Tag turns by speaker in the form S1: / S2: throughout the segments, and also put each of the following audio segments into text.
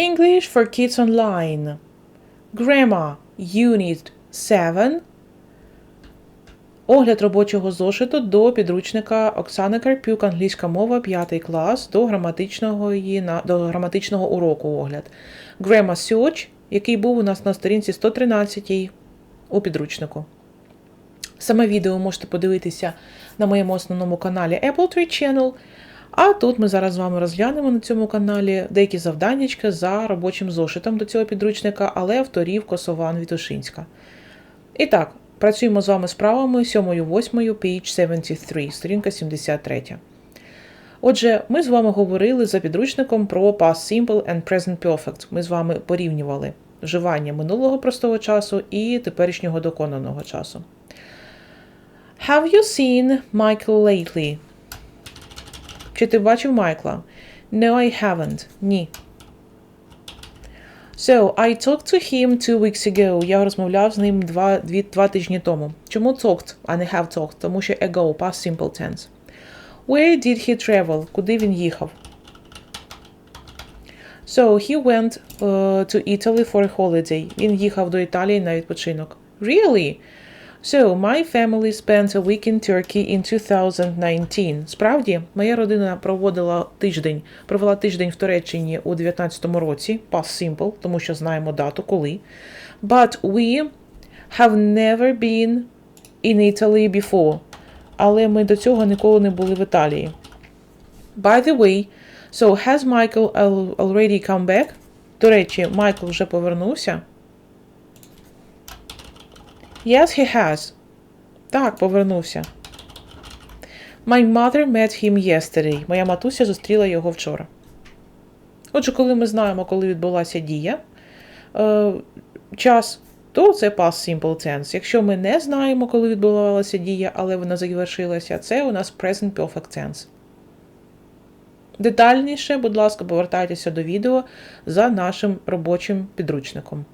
S1: English for Kids Online. Grammar Unit 7. Огляд робочого зошиту до підручника Оксани Карпюк, англійська мова, 5 клас, до граматичного, до граматичного уроку огляд. Grammar Search, який був у нас на сторінці 113 у підручнику. Саме відео можете подивитися на моєму основному каналі Apple Tree Channel. А тут ми зараз з вами розглянемо на цьому каналі деякі завданнячка за робочим зошитом до цього підручника, але авторів Косован Вітушинська. І так, працюємо з вами справами 7-8, page 73, сторінка 73. Отже, ми з вами говорили за підручником про past simple and present perfect. Ми з вами порівнювали вживання минулого простого часу і теперішнього доконаного часу. Have you seen Michael lately? Чи ти бачив Майкла? No, I haven't. Ні. So, I talked to him two weeks ago. Я розмовляв з ним два, дві, два тижні тому. Чому talked, а не have talked? Тому що ago, past simple tense. Where did he travel? Куди він їхав? So, he went uh, to Italy for a holiday. Він їхав до Італії на відпочинок. Really? So, my family spent a week in Turkey in 2019. Справді, моя родина проводила тиждень, провела тиждень в Туреччині у 19-му році, past simple, тому що знаємо дату, коли. But we have never been in Italy before. Але ми до цього ніколи не були в Італії. By the way, so has Michael al- already come back? До речі, Майкл вже повернувся. Yes, he has. Так, повернувся. My mother met him yesterday. Моя матуся зустріла його вчора. Отже, коли ми знаємо, коли відбулася дія, е, час, то це past simple tense. Якщо ми не знаємо, коли відбувалася дія, але вона завершилася, це у нас present perfect tense. Детальніше, будь ласка, повертайтеся до відео за нашим робочим підручником.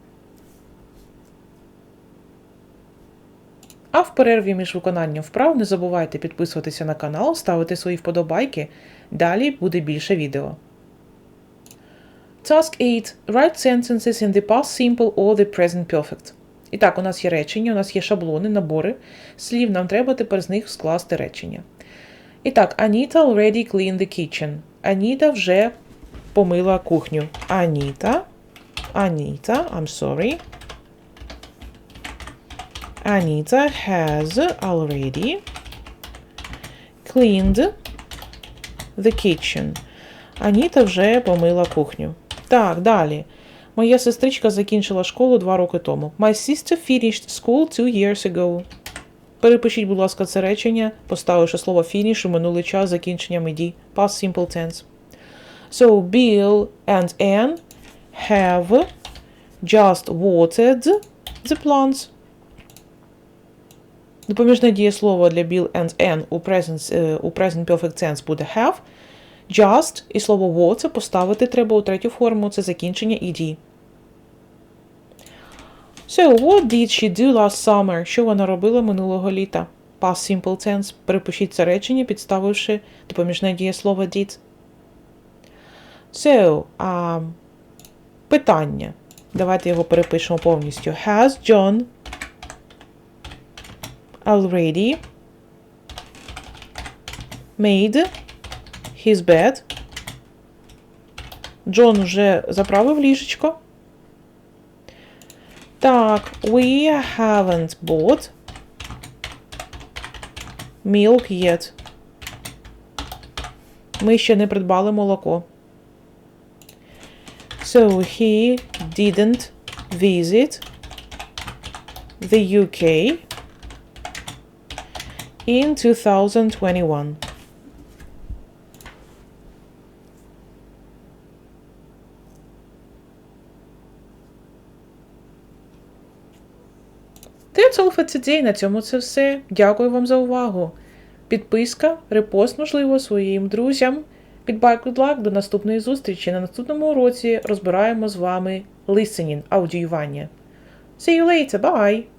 S1: А в перерві між виконанням вправ не забувайте підписуватися на канал, ставити свої вподобайки. Далі буде більше відео. Task 8. Write sentences in the past simple or the present perfect. І так, у нас є речення, у нас є шаблони, набори слів. Нам треба тепер з них скласти речення. І так, Anita already cleaned the kitchen. Аніта вже помила кухню. Аніта. Аніта, I'm sorry. Anita has already cleaned the kitchen. Аніта вже помила кухню. Так, далі. Моя сестричка закінчила школу два роки тому. My sister finished school two years ago. Перепишіть, будь ласка, це речення, поставивши слово finish у минулий час закінченням іді. Past simple tense. So, Bill and Anne have just watered the plants. Допоміжне дієслово для Bill and Anne у present, е, у present perfect tense буде have. Just і слово water поставити треба у третю форму. Це закінчення ed. So, what did she do last summer? Що вона робила минулого літа? Past simple tense. Перепишіть це речення, підставивши допоміжне дієслово did. So, а, питання. Давайте його перепишемо повністю. Has John already made his bed. Джон вже заправив ліжечко. Так, we haven't bought milk yet. Ми ще не придбали молоко. So he didn't visit the UK in 2021. That's all for today. На цьому це все. Дякую вам за увагу. Підписка, репост, можливо, своїм друзям. Goodbye, good luck, до наступної зустрічі. На наступному уроці розбираємо з вами listening, аудіювання. See you later, bye!